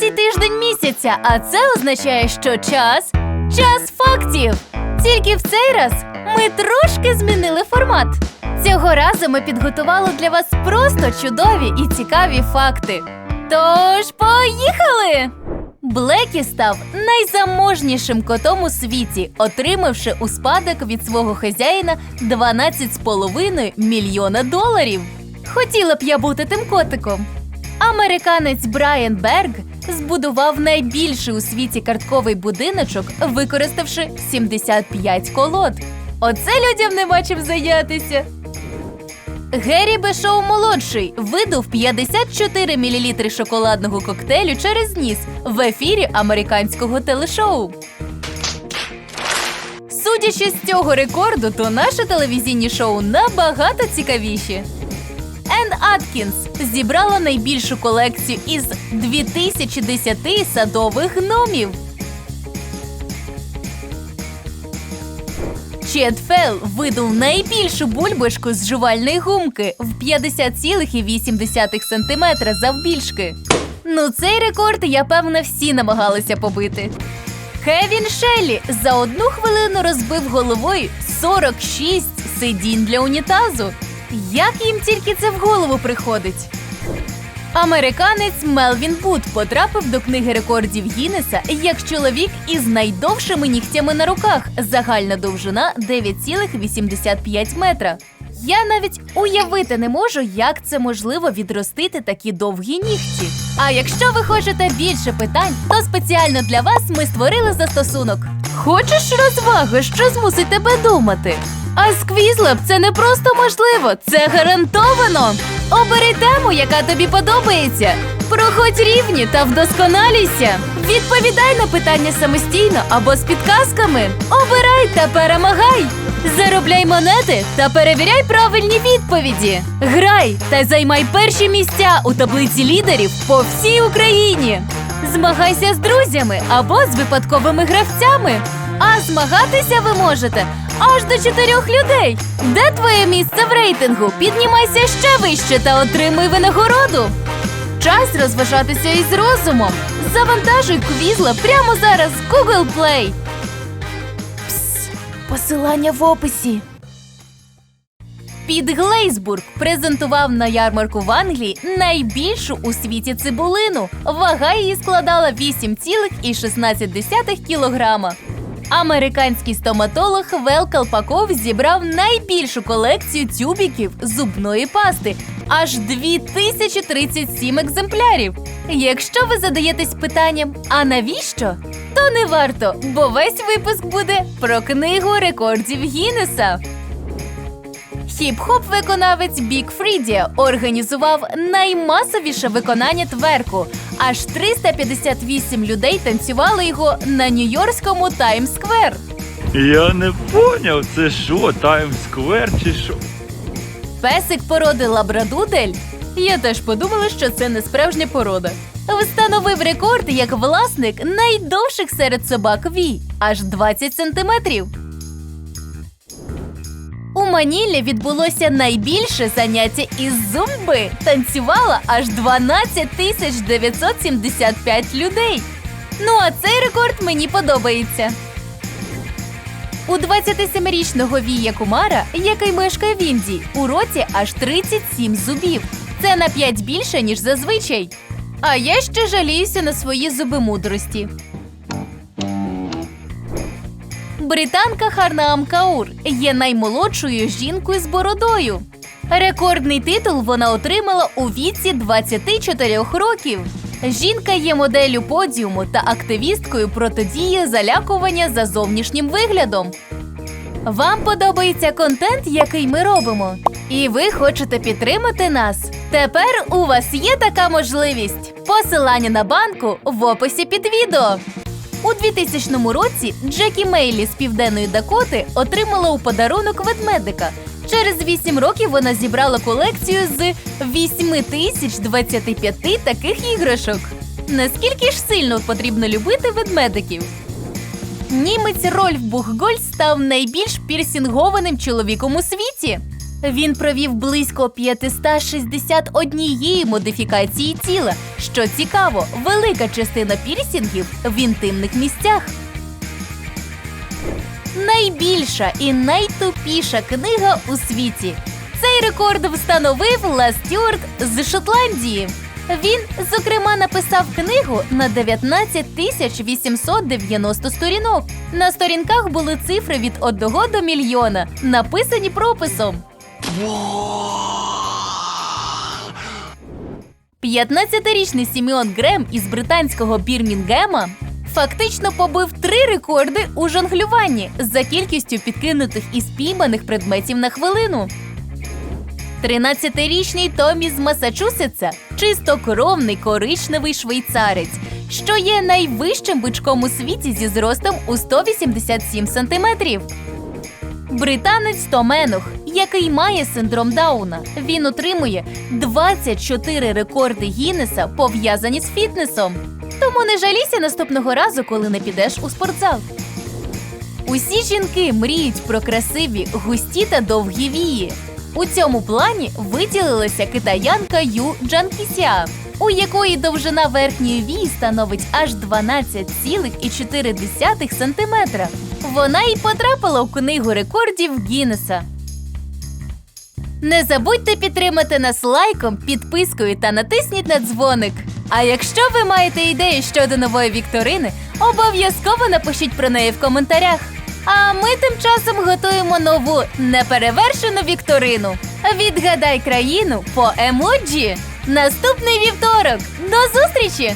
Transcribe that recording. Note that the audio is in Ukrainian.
третій тиждень місяця, а це означає, що час час фактів. Тільки в цей раз ми трошки змінили формат. Цього разу ми підготували для вас просто чудові і цікаві факти. Тож, поїхали! Блекі став найзаможнішим котом у світі, отримавши у спадок від свого хазяїна 12,5 мільйона доларів. Хотіла б я бути тим котиком. Американець Брайан Берг збудував найбільший у світі картковий будиночок, використавши 75 колод. Оце людям нема чим зайнятися. Геррі Бешоу молодший видув 54 мл шоколадного коктейлю через ніс в ефірі американського телешоу. Судячи з цього рекорду, то наше телевізійні шоу набагато цікавіші. Енн Аткінс зібрала найбільшу колекцію із 2010 садових гномів. Чет Фел видав найбільшу бульбашку з жувальної гумки в 50,8 см завбільшки. Ну, цей рекорд, я певна, всі намагалися побити. Кевін Шеллі за одну хвилину розбив головою 46 сидінь для унітазу. Як їм тільки це в голову приходить? Американець Мелвін Бут потрапив до книги рекордів Гіннеса як чоловік із найдовшими нігтями на руках. Загальна довжина 9,85 метра. Я навіть уявити не можу, як це можливо відростити такі довгі нігті. А якщо ви хочете більше питань, то спеціально для вас ми створили застосунок. Хочеш розваги, що змусить тебе думати? А сквізлеб це не просто можливо, це гарантовано. Обери тему, яка тобі подобається. Проходь рівні та вдосконалюйся. Відповідай на питання самостійно або з підказками. Обирай та перемагай. Заробляй монети та перевіряй правильні відповіді. Грай та займай перші місця у таблиці лідерів по всій Україні. Змагайся з друзями або з випадковими гравцями. А змагатися ви можете аж до чотирьох людей. Де твоє місце в рейтингу? Піднімайся ще вище та отримуй винагороду. Час розважатися із розумом. Завантажуй квізла прямо зараз в Google Play. Пс, посилання в описі. Під Глейсбург презентував на ярмарку в Англії найбільшу у світі цибулину. Вага її складала 8,16 кілограма. Американський стоматолог Вел Калпаков зібрав найбільшу колекцію тюбіків зубної пасти аж 2037 екземплярів. Якщо ви задаєтесь питанням, а навіщо? То не варто, бо весь випуск буде про книгу рекордів Гіннеса. Хіп-хоп виконавець Бік Фріді організував наймасовіше виконання тверку. Аж 358 людей танцювали його на нью-йоркському Таймс-сквер. Я не поняв, це що, Таймс-сквер чи що? Песик породи лабрадудель. Я теж подумала, що це не справжня порода. Встановив рекорд як власник найдовших серед собак Ві аж 20 сантиметрів. Манілі відбулося найбільше заняття із зумби. Танцювала аж 12 тисяч 975 людей. Ну а цей рекорд мені подобається. У 27-річного Вія Кумара, який мешкає в Індії, у роті аж 37 зубів. Це на 5 більше, ніж зазвичай. А я ще жаліюся на свої зуби мудрості. Британка Харнаам Каур є наймолодшою жінкою з бородою. Рекордний титул вона отримала у віці 24 років. Жінка є моделлю подіуму та активісткою протидії залякування за зовнішнім виглядом. Вам подобається контент, який ми робимо, і ви хочете підтримати нас. Тепер у вас є така можливість. Посилання на банку в описі під відео. У 2000 році Джекі Мейлі з південної Дакоти отримала у подарунок ведмедика. Через 8 років вона зібрала колекцію з 8025 таких іграшок. Наскільки ж сильно потрібно любити ведмедиків? Німець Рольф Бухгольц став найбільш пірсінгованим чоловіком у світі. Він провів близько 561 модифікації тіла. Що цікаво, велика частина пірсінгів в інтимних місцях. Найбільша і найтупіша книга у світі. Цей рекорд встановив Ла Стюарт з Шотландії. Він, зокрема, написав книгу на 19 тисяч 890 сторінок. На сторінках були цифри від 1 до мільйона, написані прописом. 15-річний Сімеон Грем із британського Бірмінгема фактично побив три рекорди у жонглюванні за кількістю підкинутих і спійманих предметів на хвилину. 13-річний Томі з Масачусетса чистокровний коричневий швейцарець, що є найвищим бичком у світі зі зростом у 187 сантиметрів. Британець Томенух, який має синдром Дауна, він отримує 24 рекорди Гіннеса, пов'язані з фітнесом. Тому не жалійся наступного разу, коли не підеш у спортзал. Усі жінки мріють про красиві, густі та довгі вії. У цьому плані виділилася китаянка Ю Джанкіся, у якої довжина верхньої вії становить аж 12,4 см. Вона й потрапила в книгу рекордів Гіннеса. Не забудьте підтримати нас лайком, підпискою та натисніть на дзвоник. А якщо ви маєте ідеї щодо нової вікторини, обов'язково напишіть про неї в коментарях. А ми тим часом готуємо нову неперевершену вікторину. Відгадай країну по емоджі. Наступний вівторок. До зустрічі!